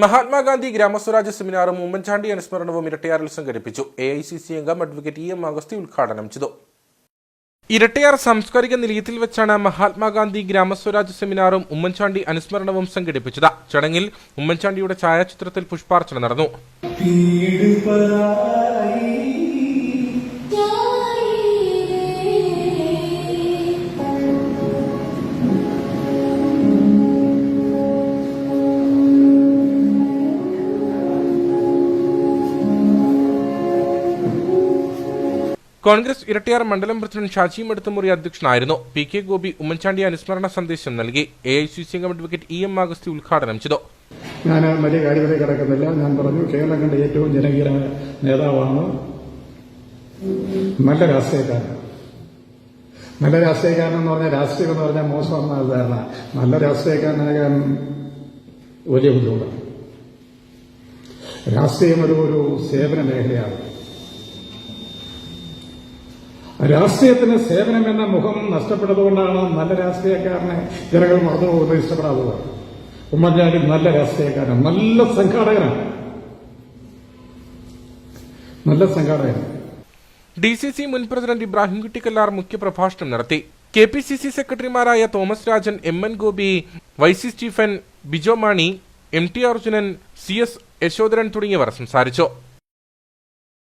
മഹാത്മാഗാന്ധി ഗ്രാമസ്വരാജ് സെമിനാറും ഉമ്മൻചാണ്ടി അനുസ്മരണവും ഇരട്ടയാറിൽ സംഘടിപ്പിച്ചു. എ ഐ സി സി അംഗം അഡ്വക്കേറ്റ് ഇ എം അഗസ്തി ഉദ്ഘാടനം ചെയ്തു. ഇരട്ടയാർ സാംസ്കാരിക നിലയത്തിൽ വെച്ചാണ് മഹാത്മാഗാന്ധി ഗ്രാമസ്വരാജ് സെമിനാറും ഉമ്മൻചാണ്ടി അനുസ്മരണവും സംഘടിപ്പിച്ചത്. ചടങ്ങിൽ ഉമ്മൻചാണ്ടിയുടെ ഛായാചിത്രത്തിൽ പുഷ്പാർച്ചന നടന്നു. കോൺഗ്രസ് ഇരട്ടിയാർ മണ്ഡലം പ്രസിഡന്റ് ഷാജി മടുത്തമുറി അധ്യക്ഷനായിരുന്നു. പി കെ ഗോപി ഉമ്മൻചാണ്ടി അനുസ്മരണ സന്ദേശം നൽകി. A I C C advocate E M Augusthy ഉദ്ഘാടനം ചെയ്തു. ഞാൻ വലിയ കാര്യത്തിൽ കിടക്കുന്നില്ല. ഞാൻ പറഞ്ഞു കേരളം കണ്ട ഏറ്റവും ജനകീയ നേതാവാണ് നല്ല രാഷ്ട്രീയക്കാരൻ. നല്ല രാഷ്ട്രീയക്കാരൻ എന്ന് പറഞ്ഞാൽ രാഷ്ട്രീയം എന്ന് പറഞ്ഞാൽ മോശമെന്നാണ് ധാരണ. നല്ല രാഷ്ട്രീയക്കാരനാകാൻ വലിയ ബുദ്ധിമുട്ടാണ്. രാഷ്ട്രീയം ഒരു ഒരു സേവന മേഖലയാണ്. രാഷ്ട്രീയത്തിന് സേവനം എന്ന മുഖം നഷ്ടപ്പെട്ടതുകൊണ്ടാണ് നല്ല രാഷ്ട്രീയക്കാരനെ ജനങ്ങൾ മറന്നു പോകുന്നത് ഇഷ്ടപ്പെടാത്തത്. ഉമ്മൻചാണ്ടി നല്ല രാഷ്ട്രീയക്കാരൻ നല്ല സംഘാടകനാണ്. നല്ല സംഘാടകനാണ്. ഡി സി സി മുൻ പ്രസിഡന്റ് ഇബ്രാഹിം കുട്ടിക്കല്ലാർ മുഖ്യപ്രഭാഷണം നടത്തി. കെ പി സി സി സെക്രട്ടറിമാരായ Thomas Rajan M N Gopi Y C Stephen Bijo Mani M T Arjunan C S Yashodharan തുടങ്ങിയവർ സംസാരിച്ചു.